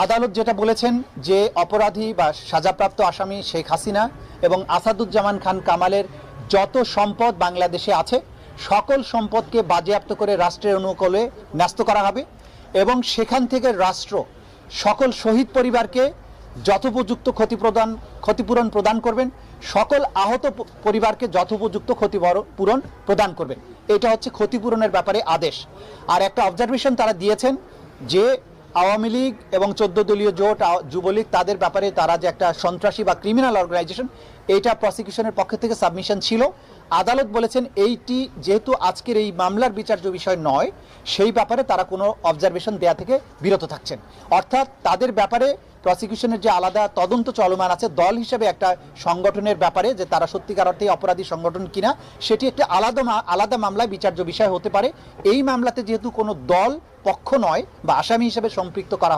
আদালত যেটা বলেছেন যে অপরাধী বা সাজাপ্রাপ্ত আসামি শেখ হাসিনা এবং আসাদুজ্জামান খান কামালের যত সম্পদ বাংলাদেশে আছে, সকল সম্পদকে বাজেয়াপ্ত করে রাষ্ট্রের অনুকূলে ন্যস্ত করা হবে এবং সেখান থেকে রাষ্ট্র সকল শহীদ পরিবারকে যথোপযুক্ত ক্ষতিপ্রদান, ক্ষতিপূরণ প্রদান করবেন, সকল আহত পরিবারকে যথোপযুক্ত ক্ষতিপূরণ প্রদান করবেন। এটা হচ্ছে ক্ষতিপূরণের ব্যাপারে আদেশ। আর একটা অবজারভেশন তারা দিয়েছেন যে আওয়ামী লীগ এবং চোদ্দ দলীয় জোট যুবলীগ, তাদের ব্যাপারে তারা যে একটা সন্ত্রাসী বা ক্রিমিনাল অর্গানাইজেশন এইটা প্রসিকিউশনের পক্ষ থেকে সাবমিশন ছিল। আদালত বলেছেন এইটি যেহেতু আজকের এই মামলার বিচার্য বিষয় নয়, সেই ব্যাপারে তারা কোনো অবজারভেশন দেয়া থেকে বিরত থাকছেন। অর্থাৎ তাদের ব্যাপারে প্রসিকিউশনের যে আলাদা তদন্ত চলমান আছে, দল হিসেবে একটা সংগঠনের ব্যাপারে যে তারা সত্যিকার অর্থে অপরাধী সংগঠন কিনা, সেটি একটি আলাদা আলাদা মামলায় বিচার্য বিষয় হতে পারে, এই মামলাতে যেহেতু কোনো দল পক্ষ নয় বা আসামি হিসেবে সম্পৃক্ত করা